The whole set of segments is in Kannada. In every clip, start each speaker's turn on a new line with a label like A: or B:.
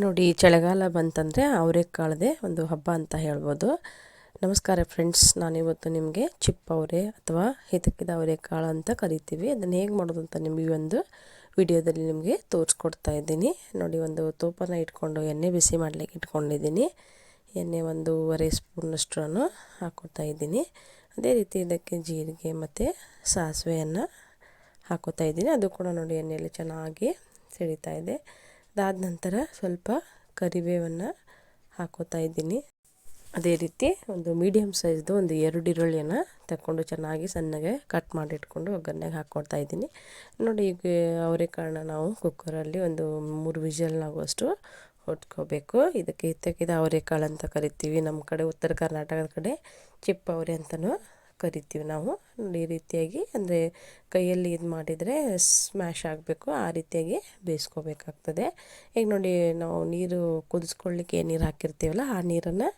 A: ನೋಡಿ ಚಳಿಗಾಲ ಬಂತಂದರೆ ಅವರೆಕಾಳದೆ ಒಂದು ಹಬ್ಬ ಅಂತ ಹೇಳ್ಬೋದು. ನಮಸ್ಕಾರ ಫ್ರೆಂಡ್ಸ್ ನಾನಿವತ್ತು ನಿಮಗೆ ಚಿಪ್ ಅವರೆ ಅಥವಾ ಹಿತಕಿದ ಅವರೆಕಾಳು ಅಂತ ಕರಿತೀವಿ. ಅದನ್ನು ಹೇಗೆ ಮಾಡೋದು ಅಂತ ನಿಮಗೆ ಒಂದು ವಿಡಿಯೋದಲ್ಲಿ ನಿಮಗೆ ತೋರಿಸ್ಕೊಡ್ತಾ ಇದ್ದೀನಿ. ನೋಡಿ, ಒಂದು ತೂಪನ ಇಟ್ಕೊಂಡು, ಎಣ್ಣೆ ಬಿಸಿ ಮಾಡಲಿಕ್ಕೆ ಇಟ್ಕೊಂಡಿದ್ದೀನಿ. ಎಣ್ಣೆ ಒಂದೂವರೆ ಸ್ಪೂನಷ್ಟು ಹಾಕೋತಾ ಇದ್ದೀನಿ. ಅದೇ ರೀತಿ ಇದಕ್ಕೆ ಜೀರಿಗೆ ಮತ್ತು ಸಾಸಿವೆಯನ್ನು ಹಾಕೋತಾ ಇದ್ದೀನಿ. ಅದು ಕೂಡ ನೋಡಿ, ಎಣ್ಣೆಯಲ್ಲಿ ಚೆನ್ನಾಗಿ ಸಿಡಿತಾ ಇದೆ. ಅದಾದ ನಂತರ ಸ್ವಲ್ಪ ಕರಿಬೇವನ್ನು ಹಾಕೋತಾ ಇದ್ದೀನಿ. ಅದೇ ರೀತಿ ಒಂದು ಮೀಡಿಯಮ್ ಸೈಜ್ದು ಒಂದು ಎರಡು ಈರುಳ್ಳಿಯನ್ನು ತಗೊಂಡು ಚೆನ್ನಾಗಿ ಸಣ್ಣಗೆ ಕಟ್ ಮಾಡಿ ಇಟ್ಕೊಂಡು ಒಗ್ಗರಣೆಗೆ ಹಾಕ್ಕೊಡ್ತಾ ಇದ್ದೀನಿ. ನೋಡಿ ಈಗ ಅವರೆಕಾಳನ್ನ ನಾವು ಕುಕ್ಕರಲ್ಲಿ ಒಂದು ಮೂರು ವಿಷಲ್ನಾಗುವಷ್ಟು ಹೊಟ್ಕೋಬೇಕು ಇದಕ್ಕೆ ಇತ್ತಕ್ಕಿದ ಅವರೆಕಾಳು ಅಂತ ಕರಿತೀವಿ. ನಮ್ಮ ಕಡೆ ಉತ್ತರ ಕರ್ನಾಟಕದ ಕಡೆ ಚಿಪ್ಪ ಅವರೆ ಅಂತಲೂ ಕರಿತೀವಿ ನಾವು. ಈ ರೀತಿಯಾಗಿ ಅಂದರೆ ಕೈಯಲ್ಲಿ ಇದು ಮಾಡಿದರೆ ಸ್ಮ್ಯಾಶ್ ಆಗಬೇಕು, ಆ ರೀತಿಯಾಗಿ ಬೇಯಿಸ್ಕೋಬೇಕಾಗ್ತದೆ. ಈಗ ನೋಡಿ ನಾವು ನೀರು ಕುದಿಸ್ಕೊಳ್ಳಿಕ್ಕೆ ನೀರು ಹಾಕಿರ್ತೀವಲ್ಲ, ಆ ನೀರನ್ನು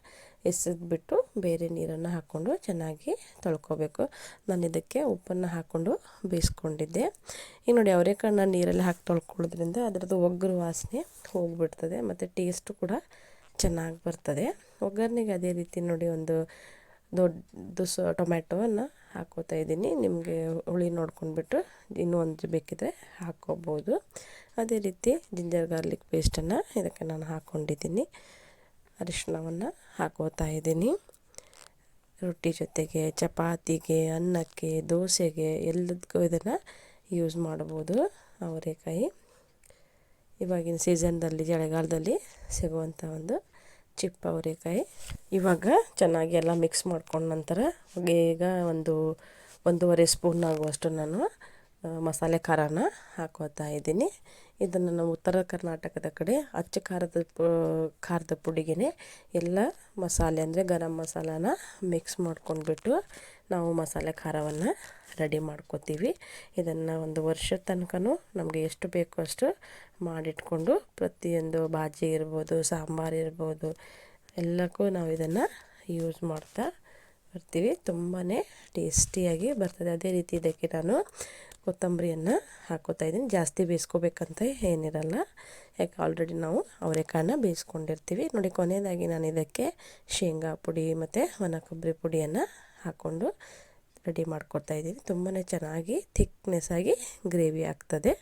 A: ಎಸೆದ್ಬಿಟ್ಟು ಬೇರೆ ನೀರನ್ನು ಹಾಕ್ಕೊಂಡು ಚೆನ್ನಾಗಿ ತೊಳ್ಕೊಬೇಕು. ನಾನು ಇದಕ್ಕೆ ಉಪ್ಪನ್ನು ಹಾಕ್ಕೊಂಡು ಬೇಯಿಸ್ಕೊಂಡಿದ್ದೆ. ಈಗ ನೋಡಿ ಅವರೆಕಾಳನ್ನ ನೀರಲ್ಲಿ ಹಾಕಿ ತೊಳ್ಕೊಳ್ಳೋದ್ರಿಂದ ಅದರದ್ದು ಒಗ್ಗರು ವಾಸನೆ ಹೋಗಿಬಿಡ್ತದೆ, ಮತ್ತು ಟೇಸ್ಟು ಕೂಡ ಚೆನ್ನಾಗಿ ಬರ್ತದೆ. ಒಗ್ಗರಣೆಗೆ ಅದೇ ರೀತಿ ನೋಡಿ ಒಂದು ದೊಡ್ಡ ಸ ಟೊಮ್ಯಾಟೋವನ್ನು ಹಾಕೋತಾ ಇದ್ದೀನಿ. ನಿಮಗೆ ಹುಳಿ ನೋಡ್ಕೊಂಡ್ಬಿಟ್ಟು ಇನ್ನೂ ಒಂದು ಬೇಕಿದ್ರೆ ಹಾಕ್ಕೋಬೋದು. ಅದೇ ರೀತಿ ಜಿಂಜರ್ ಗಾರ್ಲಿಕ್ ಪೇಸ್ಟನ್ನು ಇದಕ್ಕೆ ನಾನು ಹಾಕ್ಕೊಂಡಿದ್ದೀನಿ. ಅರಿಶಿಣವನ್ನು ಹಾಕೋತಾ ಇದ್ದೀನಿ. ರೊಟ್ಟಿ ಜೊತೆಗೆ ಚಪಾತಿಗೆ, ಅನ್ನಕ್ಕೆ, ದೋಸೆಗೆ ಎಲ್ಲದಕ್ಕೂ ಇದನ್ನು ಯೂಸ್ ಮಾಡ್ಬೋದು ಅವರೆಕಾಯಿ. ಇವಾಗಿನ ಸೀಸನ್ದಲ್ಲಿ ಚಳಿಗಾಲದಲ್ಲಿ ಸಿಗುವಂಥ ಒಂದು ಚಿಪ್ಪ ಅವರೆಕಾಯಿ ಇವಾಗ ಚೆನ್ನಾಗಿ ಎಲ್ಲ ಮಿಕ್ಸ್ ಮಾಡ್ಕೊಂಡ ನಂತರ ಈಗ ಒಂದು ಒಂದೂವರೆ ಸ್ಪೂನ್ ಆಗುವಷ್ಟು ನಾನು ಮಸಾಲೆ ಖಾರನ ಹಾಕೋತಾ ಇದ್ದೀನಿ. ಇದನ್ನು ನಮ್ಮ ಉತ್ತರ ಕರ್ನಾಟಕದ ಕಡೆ ಅಚ್ಚ ಖಾರದ ಖಾರದ ಪುಡಿಗೆ ಎಲ್ಲ ಮಸಾಲೆ ಅಂದರೆ ಗರಂ ಮಸಾಲಾನ ಮಿಕ್ಸ್ ಮಾಡ್ಕೊಂಡ್ಬಿಟ್ಟು ನಾವು ಮಸಾಲೆ ಖಾರವನ್ನು ರೆಡಿ ಮಾಡ್ಕೋತೀವಿ. ಇದನ್ನು ಒಂದು ವರ್ಷದ ತನಕನೂ ನಮಗೆ ಎಷ್ಟು ಬೇಕೋ ಅಷ್ಟು ಮಾಡಿಟ್ಕೊಂಡು ಪ್ರತಿಯೊಂದು ಬಾಜಿ ಇರ್ಬೋದು, ಸಾಂಬಾರು ಇರ್ಬೋದು, ಎಲ್ಲಕ್ಕೂ ನಾವು ಇದನ್ನು ಯೂಸ್ ಮಾಡ್ತಾ ಬರ್ತೀವಿ. ತುಂಬಾ ಟೇಸ್ಟಿಯಾಗಿ ಬರ್ತದೆ. ಅದೇ ರೀತಿ ಇದಕ್ಕೆ ನಾನು ಕೊತ್ತಂಬರಿಯನ್ನು ಹಾಕೋತಾ ಇದ್ದೀನಿ. ಜಾಸ್ತಿ ಬೇಯಿಸ್ಕೋಬೇಕಂತ ಏನಿರಲ್ಲ. ಯಾಕೆ ಆಲ್ರೆಡಿ ನಾವು ಅವರೆಕಾಳನ್ನ ಬೇಯಿಸ್ಕೊಂಡಿರ್ತೀವಿ. ನೋಡಿ, ಕೊನೆಯದಾಗಿ ನಾನು ಇದಕ್ಕೆ ಶೇಂಗಾ ಪುಡಿ ಮತ್ತು ಒಣ ಕೊಬ್ಬರಿ ಪುಡಿಯನ್ನು ಹಾಕ್ಕೊಂಡು ರೆಡಿ ಮಾಡ್ಕೊಳ್ತಾ ಇದ್ದೀನಿ. ತುಂಬಾ ಚೆನ್ನಾಗಿ ಥಿಕ್ನೆಸ್ಸಾಗಿ ಗ್ರೇವಿ ಆಗ್ತದೆ.